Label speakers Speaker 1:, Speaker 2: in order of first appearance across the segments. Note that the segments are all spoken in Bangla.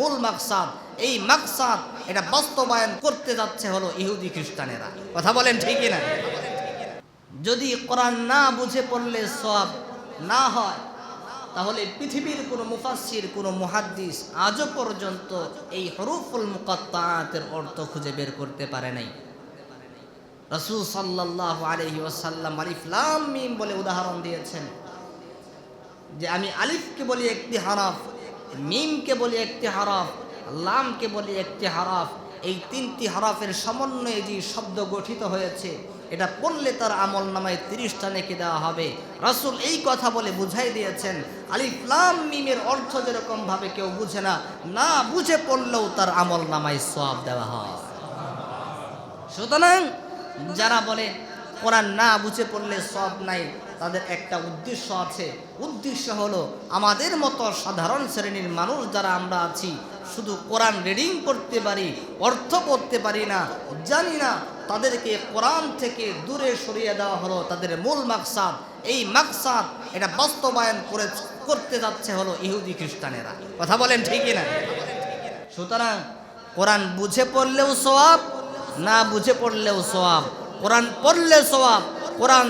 Speaker 1: মূল মাকসাদ, এই মাকসাদ এটা বাস্তবায়ন করতে যাচ্ছে হলো ইহুদি খ্রিস্টানেরা। কথা বলেন ঠিকই না যদি কোরআন না বুঝে পড়লে সব না হয়, তাহলে পৃথিবীর কোনো মুফাসির কোনো মুহাদ্দিস আজও পর্যন্ত এই হরুফুল মুকাত্তাতের অর্থ খুঁজে বের করতে পারে নাই। রসুল সাল্লাহ আলহি ওসাল্লাম আলিফ লাম মিম বলে উদাহরণ দিয়েছেন যে আমি আলিফকে বলি একটি হারাফ মিমকে বলি একটি হারাফ, লামকে বলি একটি হারাফ। এই তিনটি হারাফের সমন্বয়ে যে শব্দ গঠিত হয়েছে, এটা পড়লে তার আমল নামায় তিরিশটা নেকি দেওয়া হবে। রাসুল এই কথা বলে বুঝাই দিয়েছেন, আলিফ লাম মিমের অর্থ যেরকমভাবে কেউ বুঝে না না বুঝে পড়লেও তার আমল নামায় সব দেওয়া হয়। সুতরাং যারা বলে কোরআন না বুঝে পড়লে সব নাই। তাদের একটা উদ্দেশ্য আছে। উদ্দেশ্য হলো আমাদের মতো সাধারণ শ্রেণির মানুষ যারা আমরা আছি, শুধু কোরআন রিডিং করতে পারি, অর্থ করতে পারি না, জানি না, তাদেরকে কোরআন থেকে দূরে সরিয়ে দেওয়া হলো, তাদের মূল মাকসাদ। এই মাকসাদ এটা বাস্তবায়ন করে করতে যাচ্ছে হলো ইহুদি খ্রিস্টানেরা। কথা বলেন ঠিকই না সুতরাং কোরআন বুঝে পড়লেও সোয়াব না বুঝে পড়লেও সোয়াব কোরআন পড়লে সোয়াব কোরআন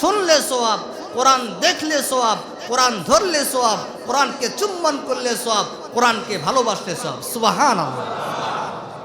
Speaker 1: শুনলে সোয়াব কোরআন দেখলে সোয়াব কোরআন ধরলে সোয়াব কোরআনকে চুম্বন করলে সোয়াব কোরআনকে ভালোবাসলে সোয়াব সুবাহান আল্লাহ